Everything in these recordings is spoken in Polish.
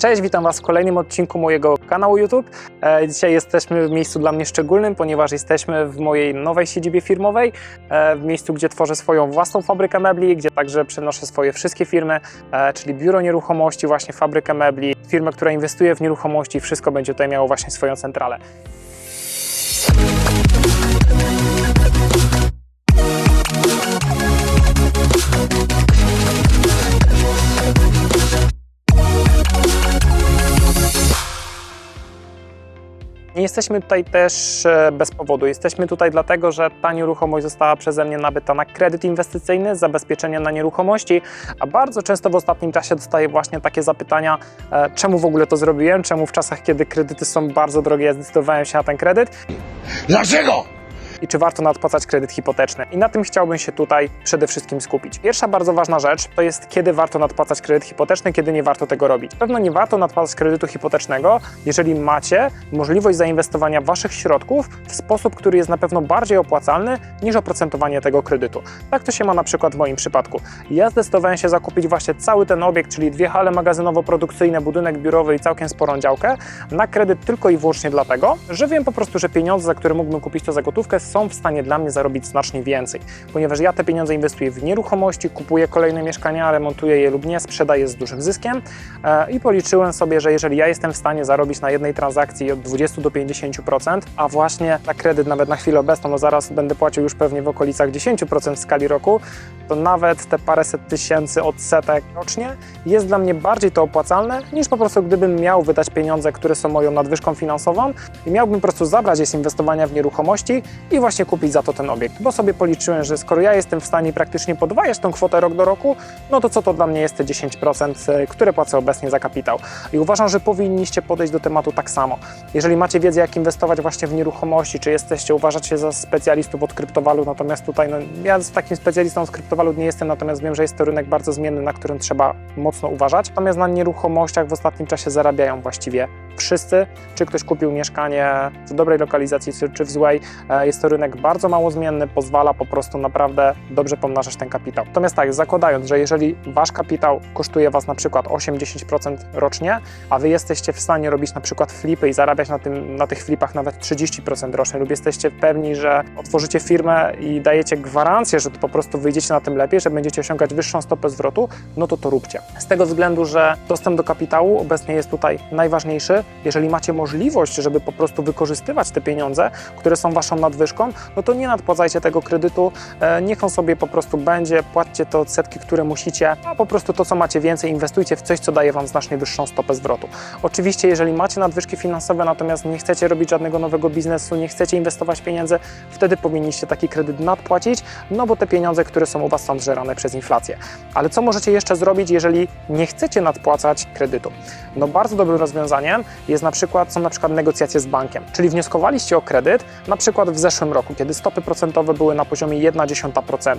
Cześć, witam Was w kolejnym odcinku mojego kanału YouTube. E, Dzisiaj jesteśmy w miejscu dla mnie szczególnym, ponieważ jesteśmy w mojej nowej siedzibie firmowej, e, w miejscu, gdzie tworzę swoją własną fabrykę mebli, gdzie także przenoszę swoje wszystkie firmy, e, czyli biuro nieruchomości, właśnie fabrykę mebli, firmę, która inwestuje w nieruchomości, wszystko będzie tutaj miało właśnie swoją centralę. Nie jesteśmy tutaj też e, bez powodu. Jesteśmy tutaj dlatego, że ta nieruchomość została przeze mnie nabyta na kredyt inwestycyjny, zabezpieczenie na nieruchomości, a bardzo często w ostatnim czasie dostaję właśnie takie zapytania, e, czemu w ogóle to zrobiłem, czemu w czasach, kiedy kredyty są bardzo drogie, ja zdecydowałem się na ten kredyt Dlaczego? I czy warto nadpłacać kredyt hipoteczny. I na tym chciałbym się tutaj przede wszystkim skupić. Pierwsza bardzo ważna rzecz to jest, kiedy warto nadpłacać kredyt hipoteczny, kiedy nie warto tego robić. Pewno nie warto nadpłacać kredytu hipotecznego, jeżeli macie możliwość zainwestowania waszych środków w sposób, który jest na pewno bardziej opłacalny niż oprocentowanie tego kredytu. Tak to się ma na przykład w moim przypadku. Ja zdecydowałem się zakupić właśnie cały ten obiekt, czyli dwie hale magazynowo-produkcyjne, budynek biurowy i całkiem sporą działkę na kredyt tylko i wyłącznie dlatego, że wiem po prostu, że pieniądze, za które mógłbym kupić to za gotówkę, są w stanie dla mnie zarobić znacznie więcej, ponieważ ja te pieniądze inwestuję w nieruchomości, kupuję kolejne mieszkania, remontuję je lub nie, sprzedaję z dużym zyskiem e, i policzyłem sobie, że jeżeli ja jestem w stanie zarobić na jednej transakcji od 20 do 50%, a właśnie na kredyt nawet na chwilę obecną, no zaraz będę płacił już pewnie w okolicach 10% w skali roku, to nawet te paręset tysięcy odsetek rocznie jest dla mnie bardziej to opłacalne niż po prostu gdybym miał wydać pieniądze, które są moją nadwyżką finansową i miałbym po prostu zabrać je z inwestowania w nieruchomości i właśnie kupić za to ten obiekt, bo sobie policzyłem, że skoro ja jestem w stanie praktycznie podwajać tą kwotę rok do roku, no to co to dla mnie jest te 10%, e, które płacę obecnie za kapitał. I uważam, że powinniście podejść do tematu tak samo. Jeżeli macie wiedzę, jak inwestować właśnie w nieruchomości, czy jesteście, uważacie za specjalistów od kryptowalut, natomiast tutaj no, ja takim specjalistą z kryptowalut nie jestem, natomiast wiem, że jest to rynek bardzo zmienny, na którym trzeba mocno uważać. Natomiast na nieruchomościach w ostatnim czasie zarabiają właściwie wszyscy, czy ktoś kupił mieszkanie w dobrej lokalizacji, czy, czy w złej. E, Jest to rynek bardzo mało zmienny, pozwala po prostu naprawdę dobrze pomnażać ten kapitał. Natomiast tak, zakładając, że jeżeli wasz kapitał kosztuje was na przykład 8-10% rocznie, a wy jesteście w stanie robić na przykład flipy i zarabiać na, tym, na tych flipach nawet 30% rocznie, lub jesteście pewni, że otworzycie firmę i dajecie gwarancję, że to po prostu wyjdziecie na tym lepiej, że będziecie osiągać wyższą stopę zwrotu, no to to róbcie. Z tego względu, że dostęp do kapitału obecnie jest tutaj najważniejszy. Jeżeli macie możliwość, żeby po prostu wykorzystywać te pieniądze, które są waszą nadwyżką, no to nie nadpłacajcie tego kredytu, e, niech on sobie po prostu będzie, płaccie te odsetki, które musicie, a po prostu to, co macie więcej, inwestujcie w coś, co daje wam znacznie wyższą stopę zwrotu. Oczywiście, jeżeli macie nadwyżki finansowe, natomiast nie chcecie robić żadnego nowego biznesu, nie chcecie inwestować pieniędzy, wtedy powinniście taki kredyt nadpłacić, no bo te pieniądze, które są u was, są zżerane przez inflację. Ale co możecie jeszcze zrobić, jeżeli nie chcecie nadpłacać kredytu? No bardzo dobrym rozwiązaniem jest na przykład, są na przykład negocjacje z bankiem, czyli wnioskowaliście o kredyt na przykład w zeszłym roku, kiedy stopy procentowe były na poziomie 0,1%,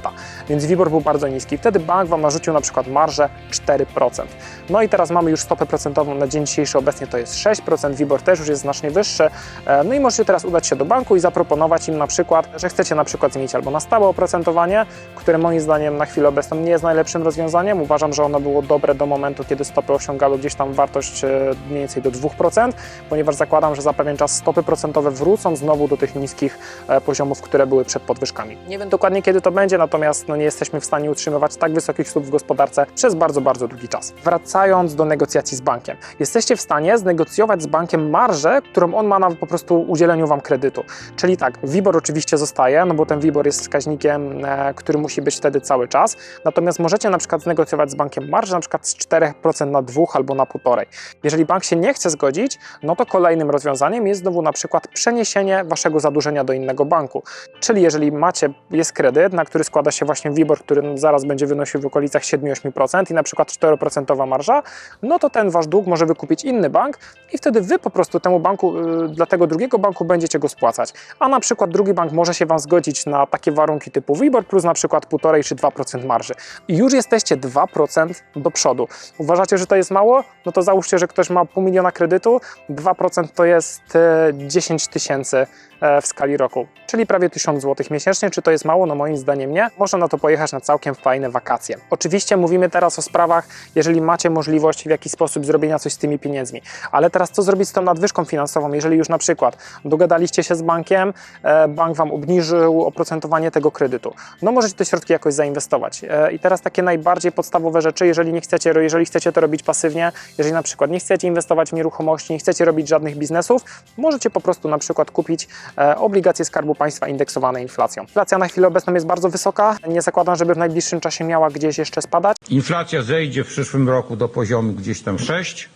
więc WIBOR był bardzo niski. Wtedy bank Wam narzucił na przykład marżę 4%. No i teraz mamy już stopę procentową na dzień dzisiejszy, obecnie to jest 6%, WIBOR też już jest znacznie wyższy. E, No i możecie teraz udać się do banku i zaproponować im na przykład, że chcecie na przykład zmienić albo na stałe oprocentowanie, które moim zdaniem na chwilę obecną nie jest najlepszym rozwiązaniem. Uważam, że ono było dobre do momentu, kiedy stopy osiągały gdzieś tam wartość e, mniej więcej do 2%, ponieważ zakładam, że za pewien czas stopy procentowe wrócą znowu do tych niskich e, poziomów, które były przed podwyżkami. Nie wiem dokładnie kiedy to będzie, natomiast no, nie jesteśmy w stanie utrzymywać tak wysokich stóp w gospodarce przez bardzo, bardzo długi czas. Wracając do negocjacji z bankiem. Jesteście w stanie znegocjować z bankiem marżę, którą on ma na po prostu udzieleniu Wam kredytu. Czyli tak, WIBOR oczywiście zostaje, no bo ten WIBOR jest wskaźnikiem, e, który musi być wtedy cały czas. Natomiast możecie na przykład znegocjować z bankiem marżę na przykład z 4% na 2 albo na 1,5. Jeżeli bank się nie chce zgodzić, no to kolejnym rozwiązaniem jest znowu na przykład przeniesienie Waszego zadłużenia do innego banku. Czyli jeżeli macie, jest kredyt, na który składa się właśnie WIBOR, który zaraz będzie wynosił w okolicach 7-8% i na przykład 4% marża, no to ten Wasz dług może wykupić inny bank i wtedy Wy po prostu temu banku, y, dla tego drugiego banku będziecie go spłacać. A na przykład drugi bank może się Wam zgodzić na takie warunki typu WIBOR plus na przykład 1,5 czy 2% marży. I już jesteście 2% do przodu. Uważacie, że to jest mało? No to załóżcie, że ktoś ma pół miliona kredytu, 2% to jest e, 10 tysięcy e, w skali roku. Czyli prawie 1000 zł miesięcznie. Czy to jest mało? No moim zdaniem nie. Można na to pojechać na całkiem fajne wakacje. Oczywiście mówimy teraz o sprawach, jeżeli macie możliwość w jakiś sposób zrobienia coś z tymi pieniędzmi. Ale teraz co zrobić z tą nadwyżką finansową, jeżeli już na przykład dogadaliście się z bankiem, e, bank Wam obniżył oprocentowanie tego kredytu. No możecie te środki jakoś zainwestować. E, I teraz takie najbardziej podstawowe rzeczy, jeżeli nie chcecie, jeżeli chcecie to robić pasywnie, jeżeli na przykład nie chcecie inwestować w nieruchomości, nie chcecie robić żadnych biznesów, możecie po prostu na przykład kupić e, obligacje Skarbu Państwa indeksowane inflacją. Inflacja na chwilę obecną jest bardzo wysoka. Nie zakładam, żeby w najbliższym czasie miała gdzieś jeszcze spadać. Inflacja zejdzie w przyszłym roku do poziomu gdzieś tam 6,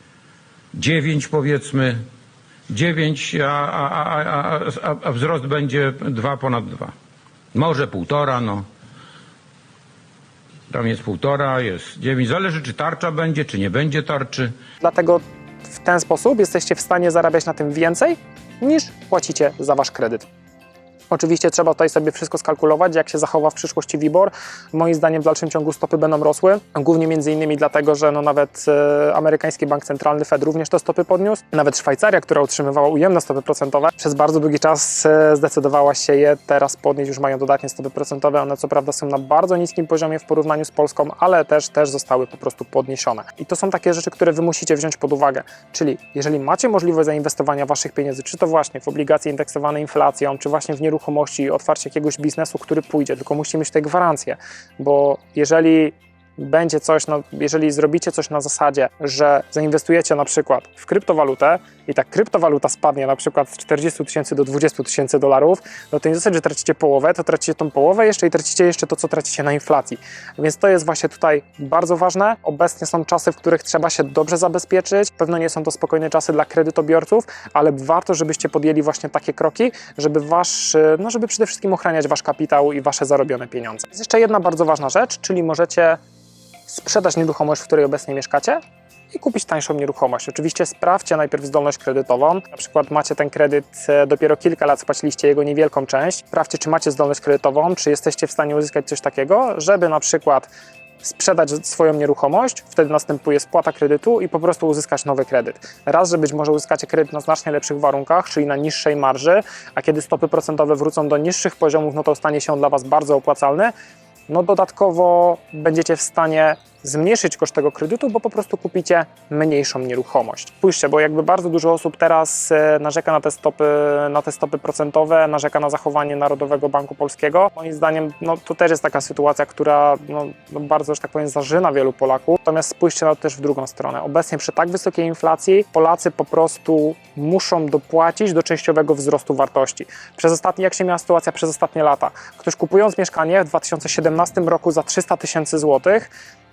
9 powiedzmy, 9, a, a, a, a, a, wzrost będzie 2 ponad 2. Może półtora, no. Tam jest półtora, jest 9. Zależy, czy tarcza będzie, czy nie będzie tarczy. Dlatego w ten sposób jesteście w stanie zarabiać na tym więcej niż płacicie za wasz kredyt. Oczywiście trzeba tutaj sobie wszystko skalkulować, jak się zachowa w przyszłości WIBOR. Moim zdaniem w dalszym ciągu stopy będą rosły, głównie między innymi dlatego, że no nawet e, amerykański bank centralny Fed również te stopy podniósł. Nawet Szwajcaria, która utrzymywała ujemne stopy procentowe, przez bardzo długi czas e, zdecydowała się je teraz podnieść, już mają dodatnie stopy procentowe. One co prawda są na bardzo niskim poziomie w porównaniu z Polską, ale też, też zostały po prostu podniesione. I to są takie rzeczy, które wy musicie wziąć pod uwagę. Czyli jeżeli macie możliwość zainwestowania waszych pieniędzy, czy to właśnie w obligacje indeksowane inflacją, czy właśnie w nieruchomości, otwarcie jakiegoś biznesu, który pójdzie, tylko musicie mieć te gwarancje, bo jeżeli będzie coś, no, jeżeli zrobicie coś na zasadzie, że zainwestujecie na przykład w kryptowalutę i ta kryptowaluta spadnie na przykład z 40 tysięcy do 20 tysięcy dolarów, no to nie zasadzie, że tracicie połowę, to tracicie tą połowę jeszcze i tracicie jeszcze to, co tracicie na inflacji. Więc to jest właśnie tutaj bardzo ważne. Obecnie są czasy, w których trzeba się dobrze zabezpieczyć. Pewno nie są to spokojne czasy dla kredytobiorców, ale warto, żebyście podjęli właśnie takie kroki, żeby wasz, no żeby przede wszystkim ochraniać wasz kapitał i wasze zarobione pieniądze. Jest jeszcze jedna bardzo ważna rzecz, czyli możecie sprzedać nieruchomość, w której obecnie mieszkacie i kupić tańszą nieruchomość. Oczywiście sprawdźcie najpierw zdolność kredytową. Na przykład macie ten kredyt e, dopiero kilka lat, spłaciliście jego niewielką część. Sprawdźcie, czy macie zdolność kredytową, czy jesteście w stanie uzyskać coś takiego, żeby na przykład sprzedać swoją nieruchomość, wtedy następuje spłata kredytu i po prostu uzyskać nowy kredyt. Raz, że być może uzyskacie kredyt na znacznie lepszych warunkach, czyli na niższej marży, a kiedy stopy procentowe wrócą do niższych poziomów, no to stanie się on dla Was bardzo opłacalny. No dodatkowo będziecie w stanie zmniejszyć koszt tego kredytu, bo po prostu kupicie mniejszą nieruchomość. Spójrzcie, bo jakby bardzo dużo osób teraz e, narzeka na te stopy, na te stopy procentowe, narzeka na zachowanie Narodowego Banku Polskiego. Moim zdaniem no, to też jest taka sytuacja, która no, no bardzo, że tak powiem, zarzyna wielu Polaków. Natomiast spójrzcie na to też w drugą stronę. Obecnie przy tak wysokiej inflacji Polacy po prostu muszą dopłacić do częściowego wzrostu wartości. Przez ostatnie, jak się miała sytuacja przez ostatnie lata? Ktoś kupując mieszkanie w 2017 roku za 300 tysięcy złotych,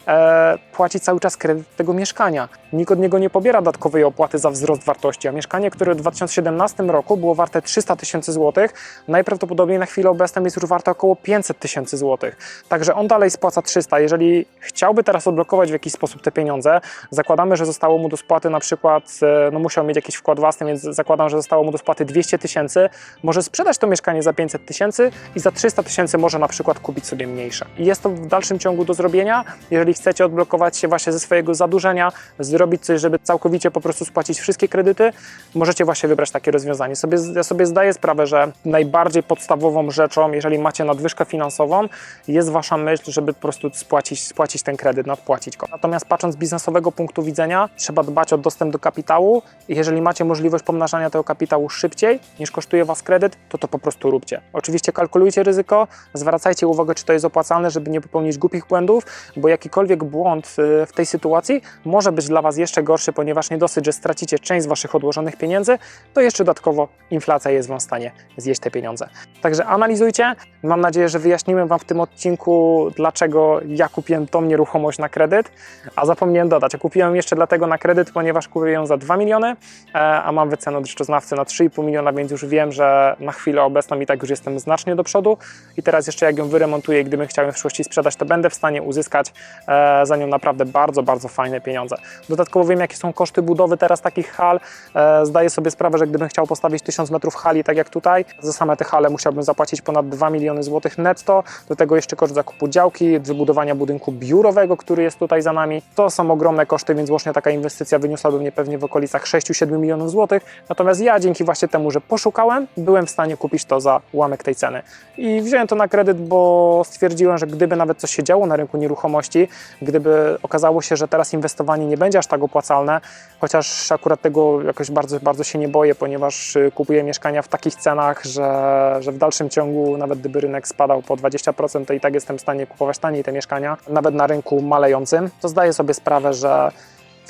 e, płaci cały czas kredyt tego mieszkania. Nikt od niego nie pobiera dodatkowej opłaty za wzrost wartości, a mieszkanie, które w 2017 roku było warte 300 tysięcy złotych, najprawdopodobniej na chwilę obecną jest już warte około 500 tysięcy złotych. Także on dalej spłaca 300. Jeżeli chciałby teraz odblokować w jakiś sposób te pieniądze, zakładamy, że zostało mu do spłaty na przykład, e, no musiał mieć jakiś wkład własny, więc zakładam, że zostało mu do spłaty 200 tysięcy, może sprzedać to mieszkanie za 500 tysięcy i za 300 tysięcy może na przykład kupić sobie mniejsze. I jest to w dalszym ciągu do zrobienia, jeżeli chcecie odblokować się właśnie ze swojego zadłużenia, zrobić coś, żeby całkowicie po prostu spłacić wszystkie kredyty, możecie właśnie wybrać takie rozwiązanie. Sobie, ja sobie zdaję sprawę, że najbardziej podstawową rzeczą, jeżeli macie nadwyżkę finansową, jest wasza myśl, żeby po prostu spłacić, spłacić ten kredyt, nadpłacić go. Natomiast patrząc z biznesowego punktu widzenia, trzeba dbać o dostęp do kapitału i jeżeli macie możliwość pomnażania tego kapitału szybciej niż kosztuje was kredyt, to to po prostu róbcie. Oczywiście kalkulujcie ryzyko, zwracajcie uwagę, czy to jest opłacalne, żeby nie popełnić głupich błędów, bo jakikolwiek błąd y, w tej sytuacji może być dla Was jeszcze gorszy, ponieważ nie dosyć, że stracicie część z Waszych odłożonych pieniędzy, to jeszcze dodatkowo inflacja jest Wam w stanie zjeść te pieniądze. Także analizujcie. Mam nadzieję, że wyjaśniłem Wam w tym odcinku, dlaczego ja kupiłem tą nieruchomość na kredyt, a zapomniałem dodać, ja kupiłem jeszcze dlatego na kredyt, ponieważ kupiłem ją za 2 miliony, e, a mam wycenę od rzeczoznawcy na 3,5 miliona, więc już wiem, że na chwilę obecną i tak już jestem znacznie do przodu i teraz jeszcze jak ją wyremontuję gdybym chciał w przyszłości sprzedać, to będę w stanie uzyskać e, za nią naprawdę bardzo, bardzo fajne pieniądze. Dodatkowo wiem, jakie są koszty budowy teraz takich hal. E, zdaję sobie sprawę, że gdybym chciał postawić 1000 metrów hali, tak jak tutaj, za same te hale musiałbym zapłacić ponad 2 miliony złotych netto. Do tego jeszcze koszt zakupu działki, wybudowania budynku biurowego, który jest tutaj za nami. To są ogromne koszty, więc łącznie taka inwestycja wyniosłaby mnie pewnie w okolicach 6-7 milionów złotych. Natomiast ja dzięki właśnie temu, że poszukałem, byłem w stanie kupić to za ułamek tej ceny. I wziąłem to na kredyt, bo stwierdziłem, że gdyby nawet coś się działo na rynku nieruchomości, gdyby okazało się, że teraz inwestowanie nie będzie aż tak opłacalne, chociaż akurat tego jakoś bardzo, bardzo się nie boję, ponieważ y, kupuję mieszkania w takich cenach, że, że w dalszym ciągu, nawet gdyby rynek spadał po 20%, to i tak jestem w stanie kupować taniej te mieszkania, nawet na rynku malejącym, to zdaję sobie sprawę, że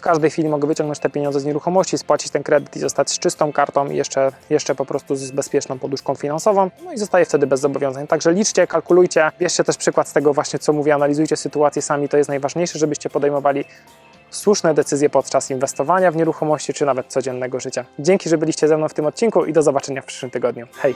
każdej chwili mogę wyciągnąć te pieniądze z nieruchomości, spłacić ten kredyt i zostać z czystą kartą i jeszcze, jeszcze po prostu z bezpieczną poduszką finansową. No i zostaję wtedy bez zobowiązań. Także liczcie, kalkulujcie, bierzcie też przykład z tego właśnie, co mówię, analizujcie sytuację sami. To jest najważniejsze, żebyście podejmowali słuszne decyzje podczas inwestowania w nieruchomości czy nawet codziennego życia. Dzięki, że byliście ze mną w tym odcinku i do zobaczenia w przyszłym tygodniu. Hej!